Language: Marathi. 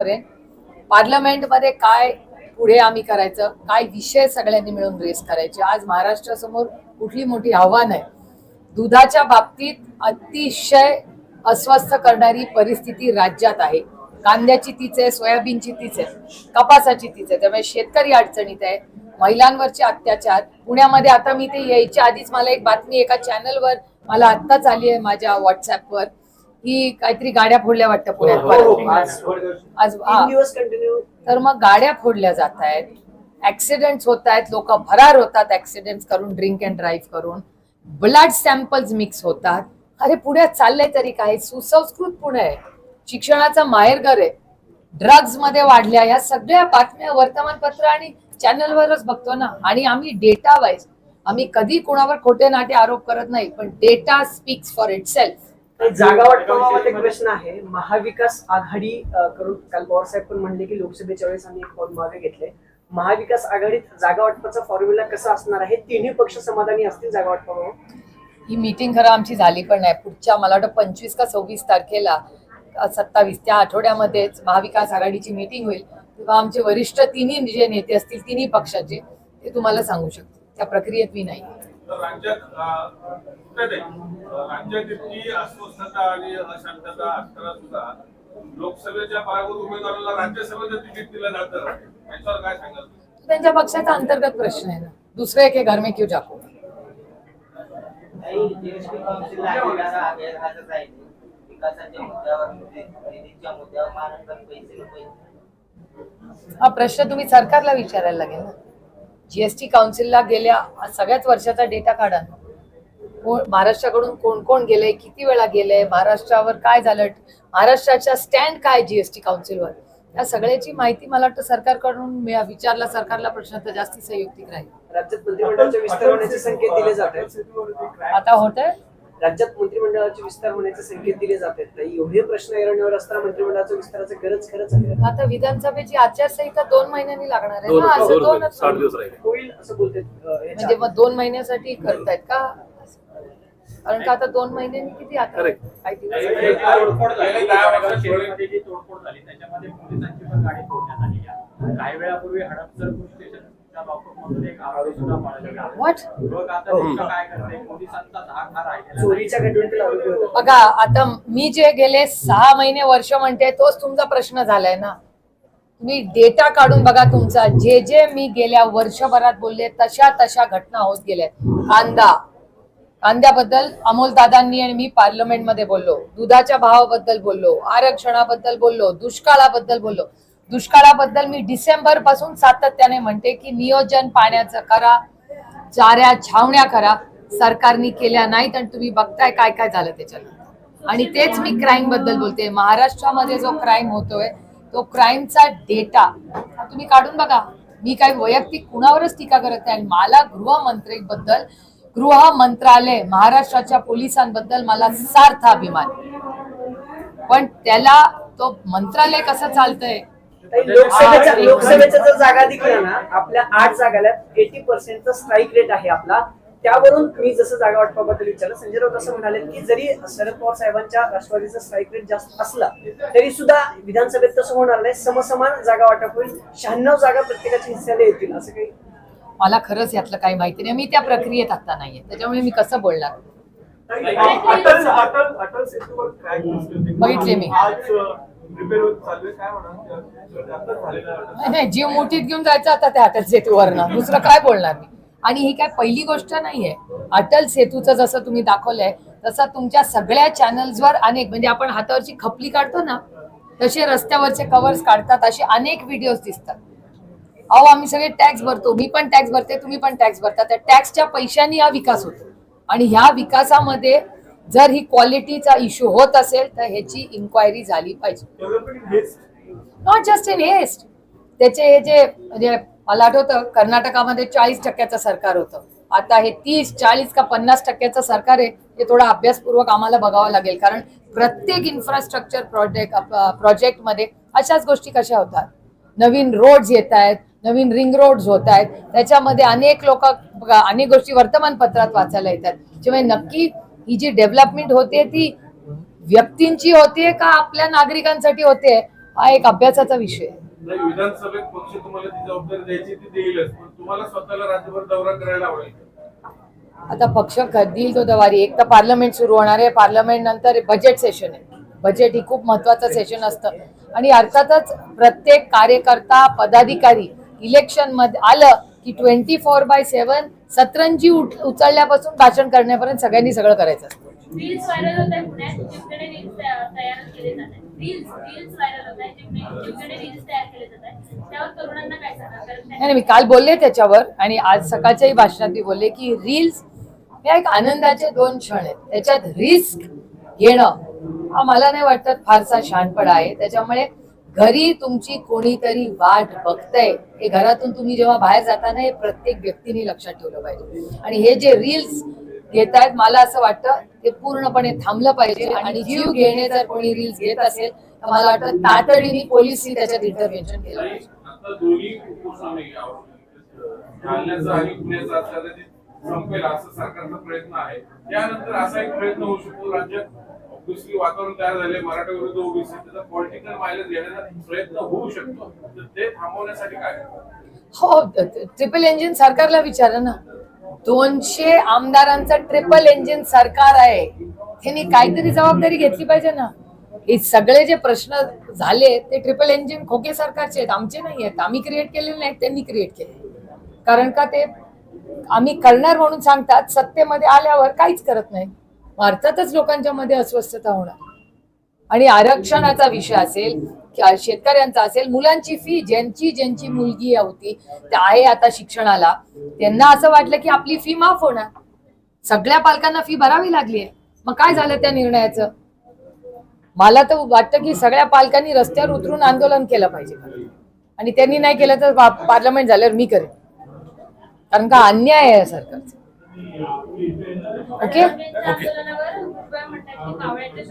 करेन पार्लमेंटमध्ये काय पुढे आम्ही करायचं काय विषय सगळ्यांनी मिळून रेस करायचे. आज महाराष्ट्रासमोर कुठली मोठी आव्हान आहे? दुधाच्या बाबतीत अतिशय अस्वस्थ करणारी परिस्थिती राज्यात आहे. कांद्याची तीच आहे सोयाबीनची तीच आहे कपासाची तीच आहे. त्यामुळे शेतकरी अडचणीत आहे. महिलांवरचे अत्याचार. पुण्यामध्ये आता मी ते यायच्या आधीच मला एक बातमी एका चॅनलवर मला आत्ताच आली आहे माझ्या व्हॉट्सॲपवर की काहीतरी गाड्या फोडल्या वाटतं पुण्यात. हो. आज आज हा. दिवस कंटिन्यू तर मग गाड्या फोडल्या जात आहेत. ऍक्सिडेंट होत आहेत. लोक फरार होतात ऍक्सिडेंट करून ड्रिंक अँड ड्राईव्ह करून. ब्लड सॅम्पल्स मिक्स होतात. अरे पुढे चाललंय तरी काय सुसंस्कृत पुणे आहे. शिक्षणाचं माहेरघर आहे. ड्रग्जमध्ये वाढल्या. या सगळ्या बातम्या वर्तमानपत्र आणि चॅनलवरच बघतो ना. आणि आम्ही डेटा वाईज आम्ही कधी कोणावर खोटे नाटे आरोप करत नाही पण data speaks for itself जागा वाटपाबाबत एक प्रश्न आहे. महाविकास आघाडी करून काल पवार साहेब पण म्हणले की लोकसभेच्या वेळेस आम्ही एक पाऊल मागे घेतले. महाविकास आघाडीत जागा वाटपाचा फॉर्म्युला कसा असणार आहे? तिन्ही पक्ष समाधानी असतील जागा वाटपाबाबत ही मीटिंग खरं आमची झाली पण नाही. पुढच्या मला वाटतं पंचवीस का सव्वीस तारखेला सत्तावीस त्या आठवड्यामध्येच महाविकास आघाडीची मीटिंग होईल. तेव्हा आमचे वरिष्ठ तिन्ही जे नेते असतील तिन्ही पक्षाचे ते तुम्हाला सांगू शकतील. त्या प्रक्रियेत मी नाही. तर राज्यात राज्यात इतकी अस्वस्थता आणि अशांतता असताना सुद्धा लोकसभेच्या पायाभूत उमेदवाराला राज्यसभेचं तिकीट दिलं जातं. याच्यावर काय सांगाल? त्यांच्या पक्षाचा अंतर्गत प्रश्न आहे ना. दुसरे के घर में क्यों जाको विकासाच्या मुद्द्यावर निधीच्या मुद्द्यावर महाराष्ट्रात पैसे पैसे हा प्रश्न तुम्ही सरकारला विचारायला लागेल ना. जीएसटी काउन्सिलला गेल्या सगळ्याच वर्षाचा डेटा काढा कोण महाराष्ट्राकडून कोण कोण गेले किती वेळा गेले महाराष्ट्रावर काय झालं महाराष्ट्राच्या स्टँड काय जीएसटी काउन्सिलवर या सगळ्याची माहिती मला वाटतं सरकारकडून मी विचारला सरकारला प्रश्न तर जास्ती संयुक्तिक राहील. राज्यात मंत्रिमंडळाचे विस्तार संकेत दिले जात आता होत आहे राज्यात मंत्रिमंडळाचे विस्तार होण्याचे संकेत दिले जात आहेत. तर एवढे प्रश्न ऐरणीवर असताना मंत्रिमंडळाचं विस्ताराचं गरज खरंच आहे? आता विधानसभेची आचारसंहिता दोन महिन्यांनी लागणार आहे दोन ना? असं दोन साठ दिवस राहिले. होईल असं बोलते म्हणजे मग दोन महिन्यासाठी करतायत का? कारण का आता दोन महिन्यांनी किती आता? Correct. काही दिवस गेली तोडफोड झाली? गेली दहा वर्षात शेतीमध्ये जी तोडफोड झाली? त्याच्यामध्ये पोलिसांची पण गाडी फोडण्यात आली आहे. काही वेळापूर्वी हडपसर पोलीस स्टेशनच्या बघा आता मी जे गेले सहा महिने वर्ष म्हणते तोच तुमचा प्रश्न झालाय ना? तुम्ही डेटा काढून बघा तुमचा. जे जे मी गेल्या वर्षभरात बोलले तशा तशा घटना होत गेल्या. कांदा. कांद्याबद्दल अमोल दादांनी आणि मी पार्लमेंटमध्ये बोललो. दुधाच्या भावाबद्दल बोललो. आरक्षणाबद्दल बोललो. दुष्काळाबद्दल बोललो. दुष्काळाबद्दल मी डिसेंबरपासून सातत्याने म्हणते की नियोजन पाण्याचं करा चाऱ्या छावण्या करा. सरकारने केल्या नाहीत आणि तुम्ही बघताय काय काय झालं त्याच्यानंतर आणि तेच मी क्राईमबद्दल बोलते. महाराष्ट्रामध्ये जो क्राईम होतोय तो क्राईमचा डेटा तुम्ही काढून बघा. मी काही वैयक्तिक कुणावरच टीका करत नाही आणि मला गृहमंत्री बद्दल गृह मंत्रालय महाराष्ट्राच्या पोलिसांबद्दल मला सार्थ अभिमान. पण त्याला तो मंत्रालय कसं चालतंय लोकसभेच्या लोकसभेच्या जर जागा दिल्या ना आपल्या आठ जागाला एटी पर्सेंटचा स्ट्राईक रेट आहे आपला. त्यावरून मी जसं जागा वाटपाबद्दल विचारलं संजय राऊत असं म्हणाले की जरी शरद पवार साहेबांच्या राष्ट्रवादीचा स्ट्राईक रेट जास्त असला तरी सुद्धा विधानसभेत तसं होणार नाही. समसमान जागा वाटप होईल. शहाण्णव जागा प्रत्येकाच्या हिस्स्याला येतील असं काही मला खरंच यातलं काही माहिती नाही. मी त्या प्रक्रियेत आता नाहीये. त्याच्यामुळे मी कसं बोलणार. बघितले मी. नाही, नाही जीव मुठीत घेऊन जायचं आता त्या अटल सेतूवरनं. दुसरं काय बोलणार मी? आणि ही काय पहिली गोष्ट नाहीये. अटल सेतूचं जसं तुम्ही दाखवलंय तसं तुमच्या सगळ्या चॅनल्सवर अनेक म्हणजे आपण हातावरची खपली काढतो ना तसे रस्त्यावरचे कव्हर्स काढतात असे अनेक व्हिडिओज दिसतात. अहो आम्ही सगळे टॅक्स भरतो मी पण टॅक्स भरते तुम्ही पण टॅक्स भरता. त्या टॅक्सच्या पैशांनी हा विकास होतो. आणि ह्या विकासामध्ये जर ही क्वालिटीचा इश्यू होत असेल तर ह्याची इन्क्वायरी झाली पाहिजे. नॉट जस्ट इन हेस्ट त्याचे हे जे म्हणजे मला आठवतं कर्नाटकामध्ये चाळीस टक्क्याचं सरकार होतं. आता हे तीस चाळीस का पन्नास टक्क्याचं सरकार आहे हे थोडं अभ्यासपूर्वक आम्हाला बघावं लागेल. कारण प्रत्येक इन्फ्रास्ट्रक्चर प्रोजेक्ट प्रोजेक्टमध्ये अशाच गोष्टी कशा होतात? नवीन रोड्स येत आहेत नवीन रिंग रोड्स होत आहेत. त्याच्यामध्ये अनेक लोक अनेक गोष्टी वर्तमानपत्रात वाचायला येतात. त्यामुळे नक्की ही जी डेव्हलपमेंट होते ती व्यक्तींची होते का आपल्या नागरिकांसाठी होते? हा एक अभ्यासाचा विषय आहे. नाही विधानसभेत पक्ष तुम्हाला ती जबाबदारी द्यायची ती देईलच पण तुम्हाला स्वतःला राज्यभर दौरा करायला आवडेल. आता पक्ष देईल तो दवारी? एक तर पार्लमेंट सुरू होणार आहे. पार्लमेंट नंतर बजेट सेशन आहे. बजेट ही खूप महत्वाचं सेशन असतं. आणि अर्थातच प्रत्येक कार्यकर्ता पदाधिकारी इलेक्शनमध्ये आलं की ट्वेंटी फोर बाय सेव्हन सतरंजी उठ- उचलल्यापासून भाषण करण्यापर्यंत सगळ्यांनी सगळं करायचं असतं. नाही, मी काल बोलले त्याच्यावर आणि आज सकाळच्याही भाषणात मी बोलले की रील्स हे एक आनंदाचे दोन क्षण आहेत. त्याच्यात रिस्क घेणं हा मला नाही वाटत फारसा शहाणपणा आहे. त्याच्यामुळे घरी तुमची कोणीतरी वाट बघतंय हे घरातून तुम्ही जेव्हा बाहेर जाताना हे प्रत्येक व्यक्तीने लक्षात ठेवलं पाहिजे. आणि हे जे रील्स घेत आहेत मला असं वाटतं ते पूर्णपणे थांबलं पाहिजे. आणि जीव घेणे जर कोणी रील्स घेत असेल तर मला वाटतं तातडीने पोलिसनी त्याच्यात इंटरव्हेन्शन केलं पाहिजे. संपेल सरकारचा प्रयत्न आहे. त्यानंतर असा एक प्रयत्न होऊ शकतो राज्यात. दुसरी वातावरण तयार झाले मराठा विरुद्ध ओबीसी. त्याचा पॉलिटिकल मायलेज घेण्याचा प्रयत्न होऊ शकतो. तर ते थांबवण्यासाठी काय? हो ट्रिपल इंजिन सरकारला विचारा ना. दोनशे आमदारांचं ट्रिपल इंजिन सरकार आहे. त्यांनी काहीतरी जबाबदारी घेतली पाहिजे ना. हे सगळे जे प्रश्न झाले ते ट्रिपल इंजिन खोके सरकारचे आहेत. आमचे नाही आहेत. आम्ही क्रिएट केलेले नाहीत त्यांनी क्रिएट केले. कारण का ते आम्ही करणार म्हणून सांगतात. सत्तेमध्ये आल्यावर काहीच करत नाही अर्थातच लोकांच्या मध्ये अस्वस्थता होणार. आणि आरक्षणाचा विषय असेल शेतकऱ्यांचा असेल मुलांची फी ज्यांची ज्यांची मुलगी होती त्या आहे आता शिक्षणाला त्यांना असं वाटलं की आपली फी माफ होणार. सगळ्या पालकांना फी भरावी लागली आहे. मग काय झालं त्या निर्णयाचं? मला तर वाटतं की सगळ्या पालकांनी रस्त्यावर उतरून आंदोलन केलं पाहिजे. आणि त्यांनी नाही केलं तर पार्लमेंट झाल्यावर मी करेन. कारण का अन्याय आहे सरकारचा. ओके? ओके म्हणतात की